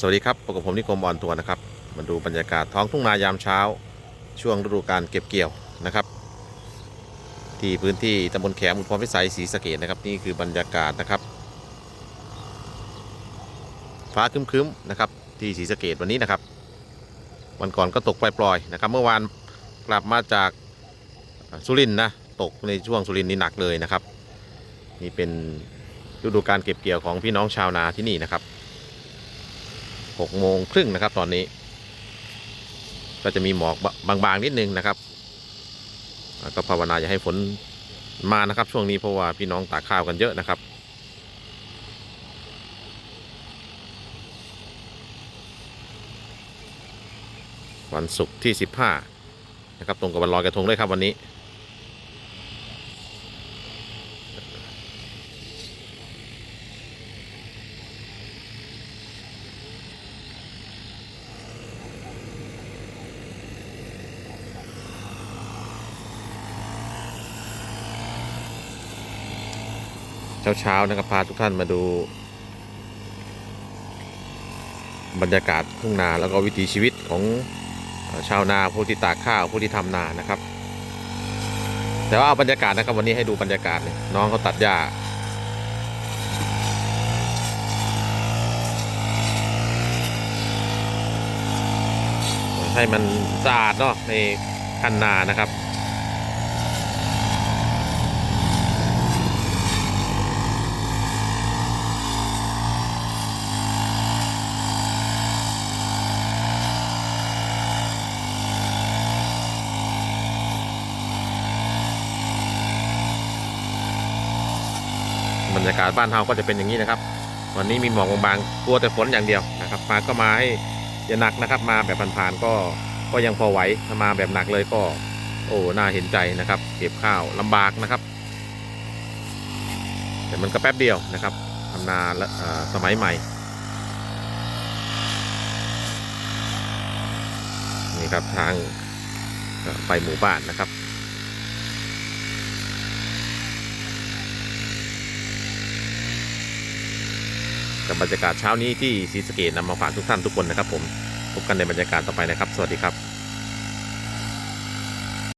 สวัสดีครับพบกับผมนิคมออนตัวนะครับ มาดูบรรยากาศท้องทุ่งนายามเช้า ช่วงฤดูการเก็บเกี่ยวนะครับ ที่พื้นที่ตำบลแขมอุทพรพิสัยศรีสะเกดนะครับ นี่คือบรรยากาศนะครับ ฟ้าคึ้มๆนะครับ ที่ศรีสะเกดวันนี้นะครับ วันก่อนก็ตกปล่อยๆนะครับ เมื่อวานกลับมาจากสุรินทร์นะตกในช่วงสุรินทร์นี่หนักเลยนะครับ นี่เป็นฤดูการเก็บเกี่ยวของพี่น้องชาวนาที่นี่นะครับ หกโมงครึ่งนะครับ ตอนนี้ ก็จะมีหมอกบางๆนิดนึงนะครับก็ภาวนาอย่าให้ฝนมานะครับ ช่วงนี้เพราะว่าพี่น้องตากข้าวกันเยอะนะครับวันศุกร์ที่ 15 นะครับ ตรงกับวันลอยกระทงด้วยครับวันนี้ เช้าๆนะครับพาทุกท่านมาดู บรรยากาศทุ่งนาแล้วก็วิถีชีวิตของชาวนาผู้ที่ตากข้าวผู้ที่ทำนานะครับ แต่ว่าเอาบรรยากาศนะครับวันนี้ให้ดูบรรยากาศเลยน้องเขาตัดหญ้าให้มันสะอาดเนาะในคันนานะครับ บรรยากาศบ้านเฮาก็จะเป็นอย่างนี้นะครับ วันนี้มีหมอกบางๆกลัวแต่ฝนอย่างเดียวนะครับ มาก็มาให้อย่าหนักนะครับ มาแบบผ่านๆก็ก็ยังพอไหวถ้ามาแบบหนักเลยก็ โอ้น่าเห็นใจนะครับ เก็บข้าวลำบากนะครับ แต่มันก็แป๊บเดียวนะครับทำนาและสมัยใหม่นี่ครับทางไปหมู่บ้านนะครับ กับบรรยากาศเช้านี้ที่ศรีสะเกดนำมาฝากทุกท่านทุกคนนะครับผมพบกันในบรรยากาศต่อไปนะครับ สวัสดีครับ